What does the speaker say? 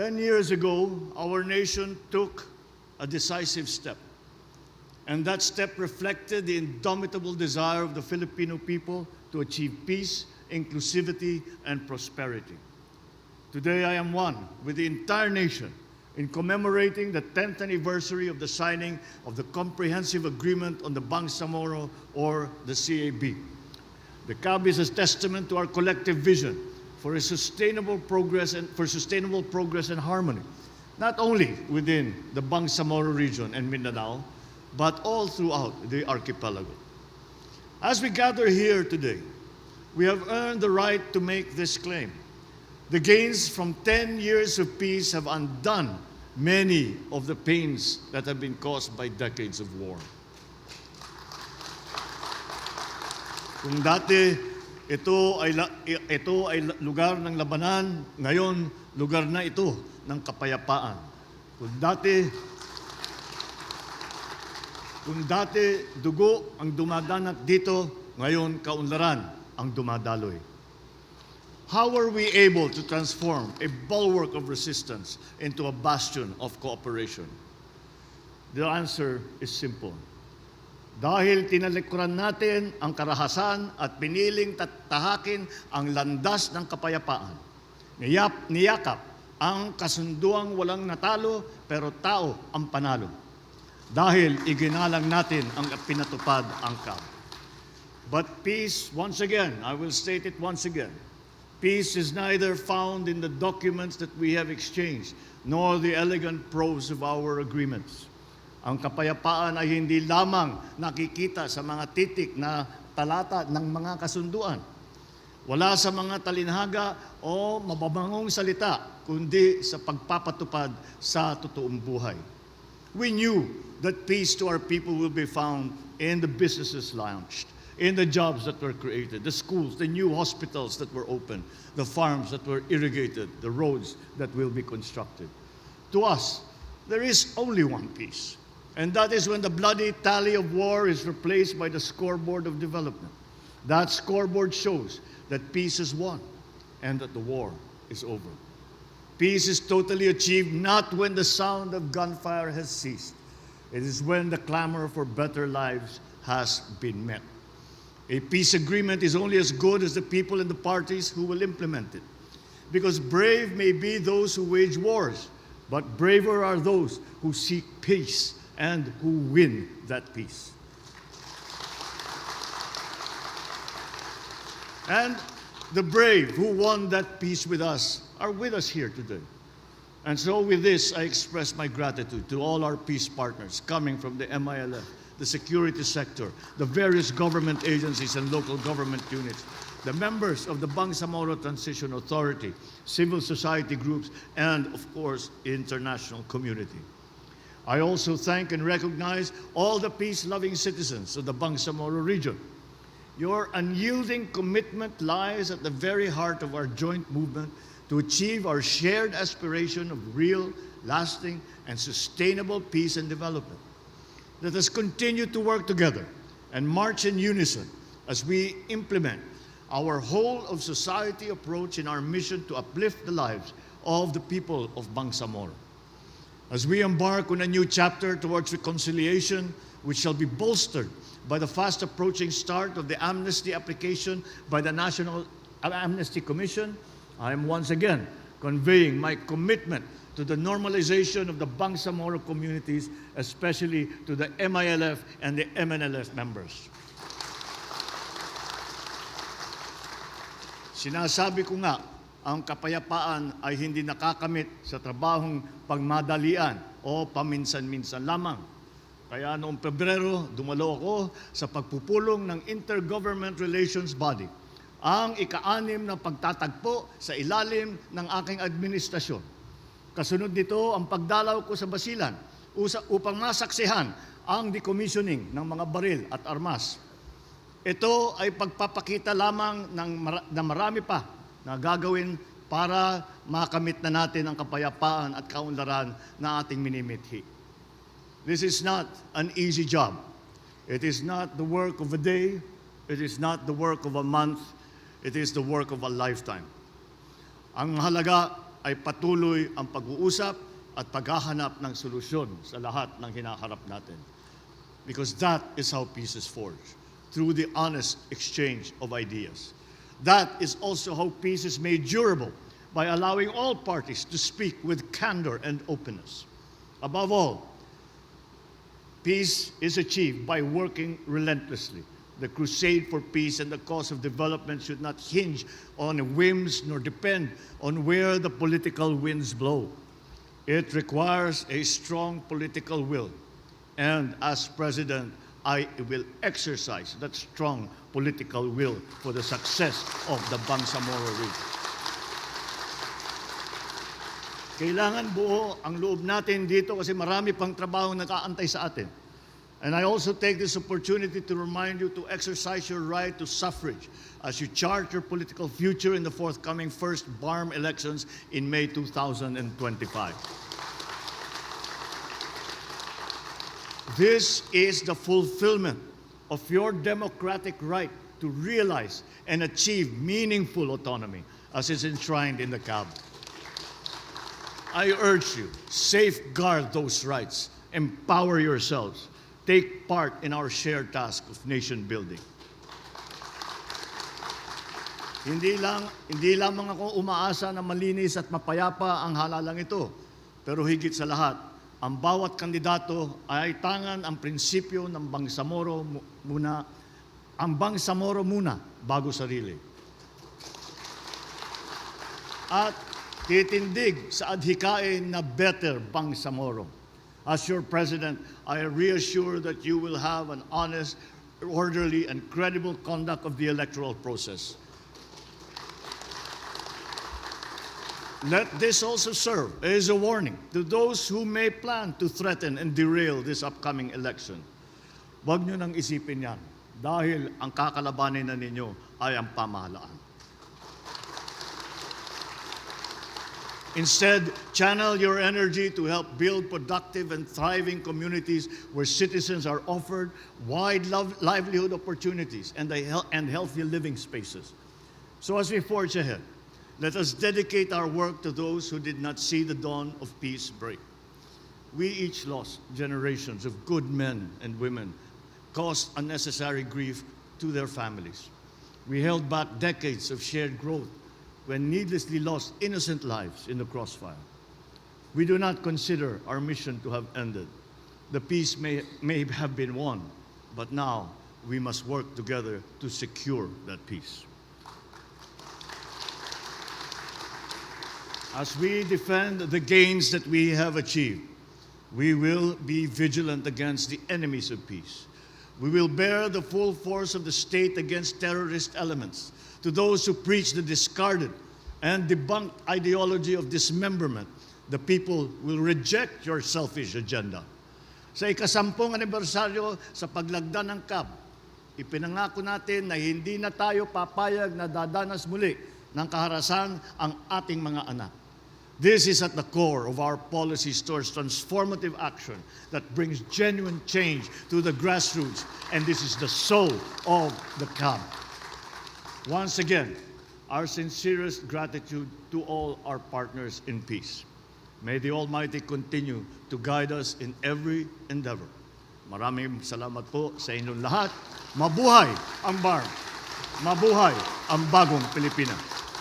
Ten years ago, our nation took a decisive step. And that step reflected the indomitable desire of the Filipino people to achieve peace, inclusivity, and prosperity. Today, I am one with the entire nation in commemorating the 10th anniversary of the signing of the Comprehensive Agreement on the Bangsamoro or the CAB. The CAB is a testament to our collective vision for a sustainable progress and for sustainable progress and harmony, not only within the Bangsamoro region and Mindanao, but all throughout the archipelago. As we gather here today, we have earned the right to make this claim. The gains from 10 years of peace have undone many of the pains that have been caused by decades of war. Kung dati ito ay ito ay lugar ng labanan, ngayon lugar na ito ng kapayapaan. Kung dati kung dati dugo ang dumadanat dito, ngayon kaunlaran ang dumadaloy. How are we able to transform a bulwark of resistance into a bastion of cooperation? The answer is simple. Dahil tinalikuran natin ang karahasan at piniling tatahakin ang landas ng kapayapaan. Niyap, niyakap ang kasunduang walang natalo pero tao ang panalo. Dahil iginalang natin ang pinatupad ang CAB. But peace, once again, I will state it once again, peace is neither found in the documents that we have exchanged, nor the elegant prose of our agreements. Ang kapayapaan ay hindi lamang nakikita sa mga titik na talata ng mga kasunduan. Wala sa mga talinhaga o mababangong salita, kundi sa pagpapatupad sa totoong buhay. We knew that peace to our people will be found in the businesses launched, in the jobs that were created, the schools, the new hospitals that were opened, the farms that were irrigated, the roads that will be constructed. To us, there is only one peace, and that is when the bloody tally of war is replaced by the scoreboard of development. That scoreboard shows that peace is won and that the war is over. Peace is totally achieved not when the sound of gunfire has ceased. It is when the clamor for better lives has been met. A peace agreement is only as good as the people and the parties who will implement it. Because brave may be those who wage wars, but braver are those who seek peace and who win that peace. And the brave who won that peace with us are with us here today. And so, with this, I express my gratitude to all our peace partners coming from the MILF, the security sector, the various government agencies and local government units, the members of the Bangsamoro Transition Authority, civil society groups, and of course, international community. I also thank and recognize all the peace loving citizens of the Bangsamoro region. Your unyielding commitment lies at the very heart of our joint movement to achieve our shared aspiration of real, lasting, and sustainable peace and development. Let us continue to work together and march in unison as we implement our whole of society approach in our mission to uplift the lives of the people of Bangsamoro. As we embark on a new chapter towards reconciliation, which shall be bolstered by the fast approaching start of the amnesty application by the National Amnesty Commission, I am once again conveying my commitment to the normalization of the Bangsamoro communities, especially to the MILF and the MNLF members. Sinasabi ko nga, ang kapayapaan ay hindi nakakamit sa trabahong pagmadalian o paminsan-minsan lamang. Kaya noong Pebrero, dumalo ako sa pagpupulong ng Intergovernment Relations Body, ang ika-anim na pagtatagpo sa ilalim ng aking administrasyon. Kasunod nito ang pagdalaw ko sa Basilan upang masaksihan ang decommissioning ng mga baril at armas. Ito ay pagpapakita lamang ng mara- na marami pa na gagawin para makamit na natin ang kapayapaan at kaunlaran na ating minimithi. This is not an easy job. It is not the work of a day. It is not the work of a month. It is the work of a lifetime. Ang halaga ay patuloy ang pag-uusap at paghahanap ng solusyon sa lahat ng hinaharap natin. Because that is how peace is forged, through the honest exchange of ideas. That is also how peace is made durable, by allowing all parties to speak with candor and openness. Above all, Peace is achieved by working relentlessly. The crusade for peace and the cause of development should not hinge on whims nor depend on where the political winds blow. It requires a strong political will. And as president, I will exercise that strong political will for the success of the Bangsamoro region. Kailangan buo ang loob natin dito kasi marami pang trabaho nakaantay sa atin. And I also take this opportunity to remind you to exercise your right to suffrage as you chart your political future in the forthcoming first BARM elections in May 2025. This is the fulfillment of your democratic right to realize and achieve meaningful autonomy as is enshrined in the CAB. I urge you, safeguard those rights, empower yourselves, take part in our shared task of nation building. Hindi lang hindi lamang ako umaasa na malinis at mapayapa ang halalang ito, pero higit sa lahat, ang bawat kandidato ay tangan ang prinsipyo ng Bangsamoro mu- muna, ang Bangsamoro muna bago sarili. At titindig sa adhikain na better Bangsamoro. As your president, I reassure that you will have an honest, orderly, and credible conduct of the electoral process. Let this also serve as a warning to those who may plan to threaten and derail this upcoming election. Huwag nyo nang isipin yan dahil ang kakalabanin na ninyo ay ang pamahalaan. Instead, channel your energy to help build productive and thriving communities where citizens are offered wide livelihood opportunities and, and healthy living spaces. So, as we forge ahead, let us dedicate our work to those who did not see the dawn of peace break. We each lost generations of good men and women, caused unnecessary grief to their families. We held back decades of shared growth when needlessly lost innocent lives in the crossfire. We do not consider our mission to have ended. The peace may, may have been won, but now we must work together to secure that peace. As we defend the gains that we have achieved, we will be vigilant against the enemies of peace. We will bear the full force of the state against terrorist elements. To those who preach the discarded and debunked ideology of dismemberment, the people will reject your selfish agenda. Sa ikasampung anibersaryo sa paglagda ng CAB, ipinangako natin na hindi na tayo papayag na dadanas muli ng kaharasan ang ating mga anak. This is at the core of our policies towards transformative action that brings genuine change to the grassroots, and this is the soul of the CAB. Once again, our sincerest gratitude to all our partners in peace. May the Almighty continue to guide us in every endeavor. Maraming salamat po sa inyong lahat. Mabuhay ang BARM. Mabuhay ang bagong Pilipinas.